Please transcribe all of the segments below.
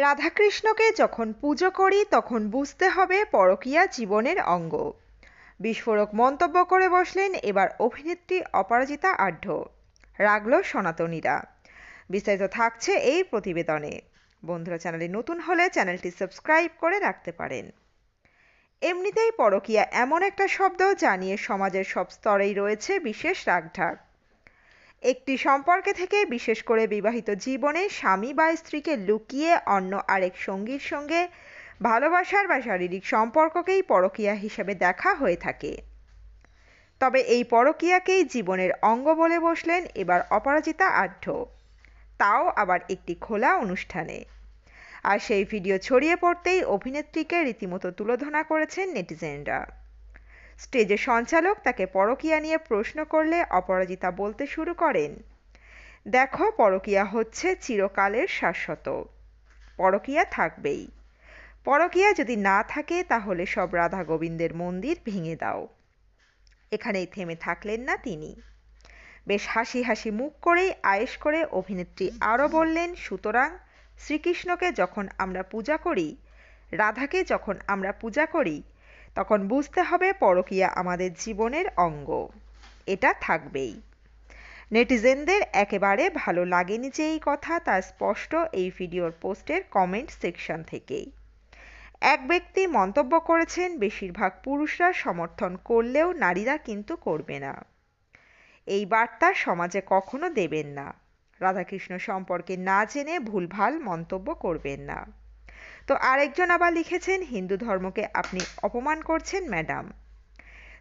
রাধাকৃষ্ণকে যখন পুজো করি, তখন বুঝতে হবে পরকীয়া জীবনের অঙ্গ। বিস্ফোরক মন্তব্য করে বসলেন এবার অভিনেত্রী অপরাজিতা আঢ্য রাগল সনাতনীরা। বিস্তারিত থাকছে এই প্রতিবেদনে। বন্ধুরা, চ্যানেলে নতুন হলে চ্যানেলটি সাবস্ক্রাইব করে রাখতে পারেন। এমনিতেই পরকীয়া এমন একটা শব্দ যা নিয়ে সমাজের সব স্তরেই রয়েছে বিশেষ রাগঢাক। একটি সম্পর্কে থেকে বিশেষ করে বিবাহিত জীবনে স্বামী বা স্ত্রীকে লুকিয়ে অন্য আরেক সঙ্গীর সঙ্গে ভালোবাসার বা শারীরিক সম্পর্ককেই পরকীয়া হিসেবে দেখা হয়ে থাকে। তবে এই পরকীয়াকেই জীবনের অঙ্গ বলে বসলেন এবার অপরাজিতা আঢ্য তাও আবার একটি খোলা অনুষ্ঠানে। আর সেই ভিডিও ছড়িয়ে পড়তেই অভিনেত্রীকে রীতিমতো তুলোধনা করেছেন নেটিজেনরা। স্টেজে সঞ্চালক তাকে পরকিয়া নিয়ে প্রশ্ন করলে অপরাজিতা বলতে শুরু করেন, দেখো, পরকিয়া হচ্ছে চিরকালের শাশ্বত। পরকিয়া থাকবেই। পরকিয়া যদি না থাকে, তাহলে সব রাধা গোবিন্দের মন্দির ভেঙে দাও এখানেই থেমে থাকলেন না তিনি। বেশ হাসি হাসি মুখ করেই আয়েস করে অভিনেত্রী আরও বললেন, সুতরাং শ্রীকৃষ্ণকে যখন আমরা পূজা করি, রাধাকে যখন আমরা পূজা করি তখন বুঝতে হবে পরকীয়া আমাদের জীবনের অঙ্গ। এটা থাকবেই। নেটিজেনদের একেবারে ভালো লাগেনি যে এই কথা, তা স্পষ্ট এই ভিডিওর পোস্টের কমেন্ট সেকশন থেকেই এক ব্যক্তি মন্তব্য করেছেন, বেশিরভাগ পুরুষরা সমর্থন করলেও নারীরা কিন্তু করবে না। এই বার্তা সমাজে কখনো দেবেন না। রাধাকৃষ্ণ সম্পর্কে না জেনে ভুলভাল মন্তব্য করবেন না। তো আরেকজন আবার লিখেছেন, হিন্দু ধর্মকে আপনি অপমান করছেন, ম্যাডাম।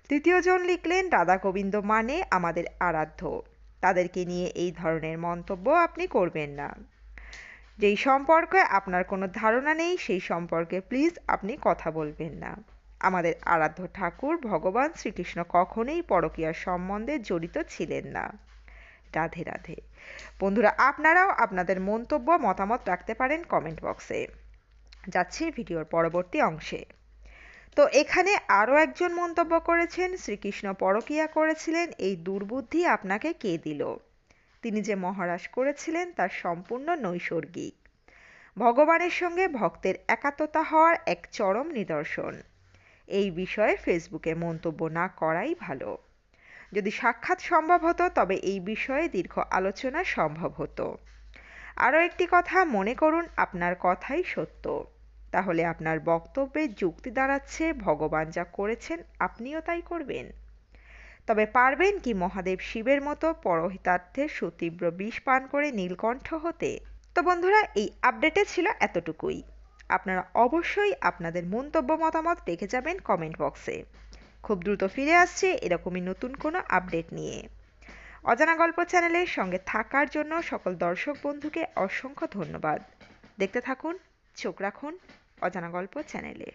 তৃতীয়জন লিখলেন, রাধা গোবিন্দ মানে আমাদের আরাধ্য। তাদেরকে নিয়ে এই ধরনের মন্তব্য আপনি করবেন না। যেই সম্পর্কে আপনার কোনো ধারণা নেই, সেই সম্পর্কে প্লিজ আপনি কথা বলবেন না। আমাদের আরাধ্য ঠাকুর ভগবান শ্রীকৃষ্ণ কখনোই পরকীয়ার সম্বন্ধে জড়িত ছিলেন না। রাধে রাধে। বন্ধুরা, আপনারাও আপনাদের মন্তব্য, মতামত রাখতে পারেন কমেন্ট বক্সে। যাচ্ছি ভিডিওর পরবর্তী অংশে। তো এখানে আরও একজন মন্তব্য করেছেন, শ্রীকৃষ্ণ পরকিয়া করেছিলেন, এই দুর্বুদ্ধি আপনাকে কে দিল? তিনি যে মহারাজ করেছিলেন, তার সম্পূর্ণ নৈসর্গিক। ভগবানের সঙ্গে ভক্তের একাত্মতা হওয়ার এক চরম নিদর্শন। এই বিষয়ে ফেসবুকে মন্তব্য না করাই ভালো। যদি সাক্ষাৎ সম্ভব হতো, তবে এই বিষয়ে দীর্ঘ আলোচনা সম্ভব হতো। আরও একটি কথা মনে করুন, আপনার কথাই সত্য। তাহলে আপনার বক্তব্যে যুক্তি দাঁড়াচ্ছে, ভগবান যা করেছেন আপনিও তাই করবেন। তবে পারবেন কি মহাদেব শিবের মতো পরহিতার্থে সুতীব্র বিষ পান করে নীলকণ্ঠ হতে? তো বন্ধুরা, এই আপডেটে ছিল এতটুকুই। আপনারা অবশ্যই আপনাদের মন্তব্য মতামত রেখে যাবেন কমেন্ট বক্সে। খুব দ্রুত ফিরে আসছে এরকমই নতুন কোনো আপডেট নিয়ে। অজানা গল্প চ্যানেলের সঙ্গে থাকার জন্য সকল দর্শক বন্ধুকে অসংখ্য ধন্যবাদ। দেখতে থাকুন, চোখ রাখুন অজানা গল্প চ্যানেলে।